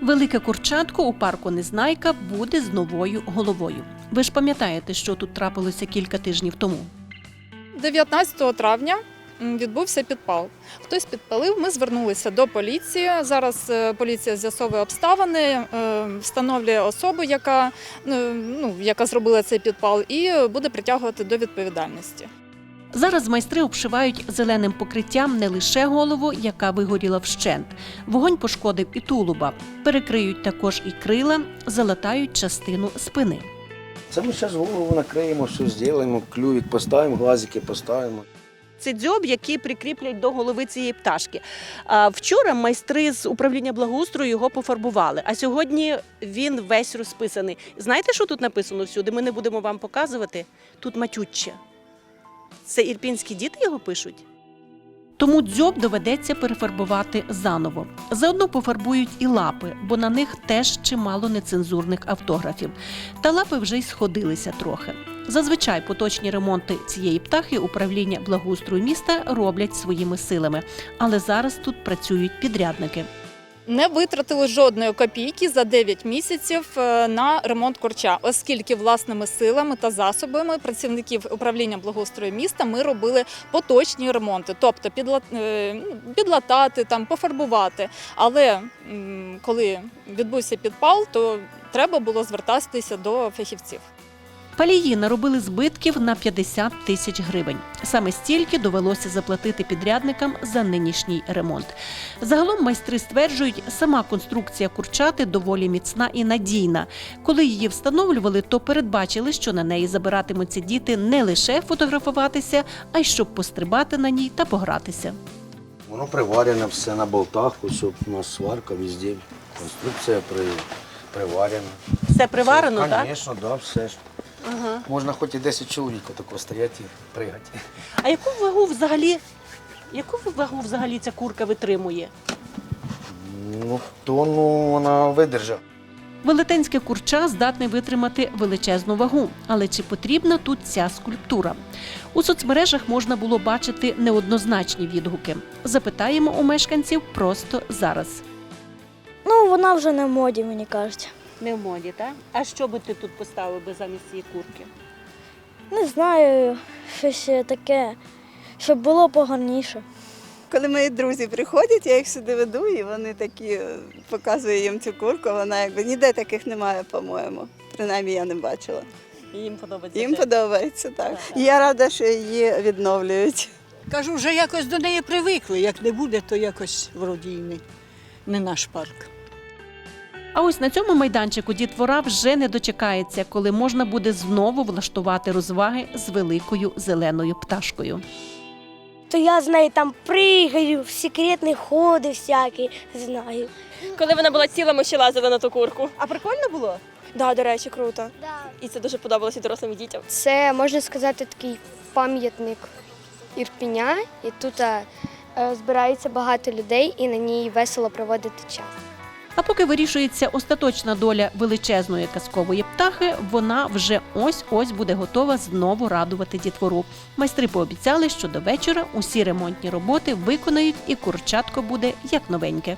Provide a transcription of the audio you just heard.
Велике курчатко у парку Незнайка буде з новою головою. Ви ж пам'ятаєте, що тут трапилося кілька тижнів тому. 19 травня відбувся підпал. Хтось підпалив. Ми звернулися до поліції. Зараз е, поліція з'ясовує обставини, е, встановлює особу, яка, е, ну, яка зробила цей підпал, і буде притягувати до відповідальності. Зараз майстри обшивають зеленим покриттям не лише голову, яка вигоріла вщент. Вогонь пошкодив і тулуба. Перекриють також і крила, залатають частину спини. Це ми зараз голову накриємо, все зробимо, клювик поставимо, глазики поставимо. Це дзьоб, який прикріплять до голови цієї пташки. А вчора майстри з управління благоустрою його пофарбували, а сьогодні він весь розписаний. Знаєте, що тут написано всюди? Ми не будемо вам показувати. Тут матюччя. Це ірпінські діти його пишуть. Тому дзьоб доведеться перефарбувати заново. Заодно пофарбують і лапи, бо на них теж чимало нецензурних автографів. Та лапи вже й сходилися трохи. Зазвичай поточні ремонти цієї птахи управління благоустрою міста роблять своїми силами, але зараз тут працюють підрядники. Не витратили жодної копійки за 9 місяців е, на ремонт корча, оскільки власними силами та засобами працівників управління благоустрою міста ми робили поточні ремонти, тобто е, ну, підлатати, там, пофарбувати. Але коли відбувся підпал, то треба було звертатися до фахівців. Палії наробили збитків на 50 тисяч гривень. Саме стільки довелося заплатити підрядникам за нинішній ремонт. Загалом майстри стверджують, сама конструкція курчати доволі міцна і надійна. Коли її встановлювали, то передбачили, що на неї забиратимуться діти не лише фотографуватися, а й щоб пострибати на ній та погратися. Воно приварене все на болтах, ось у нас сварка везде. Конструкція при, приварена. Все приварено, так? Звісно, да, все ж. Ага. Можна хоч і 10 чоловік такого стояти і пригати. А яку вагу взагалі? Яку вагу взагалі ця курка витримує? Ну, тонну вона видержала. Велетенське курча здатне витримати величезну вагу. Але чи потрібна тут ця скульптура? У соцмережах можна було бачити неоднозначні відгуки. Запитаємо у мешканців просто зараз. Ну, вона вже не в моді, мені кажуть. Не в моді, так? А що би ти тут поставив би замість цієї курки? Не знаю, щось таке, щоб було погарніше. Коли мої друзі приходять, я їх сюди веду, і вони такі е, показую їм цю курку. Вона якби ніде таких немає, по-моєму. Принаймні я не бачила. Їм подобається. Їм подобається так. І я рада, що її відновлюють. Кажу, вже якось до неї привикли. Як не буде, то якось вроді не, не наш парк. А ось на цьому майданчику дітвора вже не дочекається, коли можна буде знову влаштувати розваги з великою зеленою пташкою. То я з нею там пригаю, в секретні ходи всякі знаю. Коли вона була ціла, ми ще лазили на ту курку. А прикольно було? Да, до речі, круто. І це дуже подобалося дорослим і дітям. Це можна сказати такий пам'ятник Ірпіня, і тут е, збирається багато людей, і на ній весело проводити час. А поки вирішується остаточна доля величезної казкової птахи, вона вже ось-ось буде готова знову радувати дітвору. Майстри пообіцяли, що до вечора усі ремонтні роботи виконають і курчатко буде як новеньке.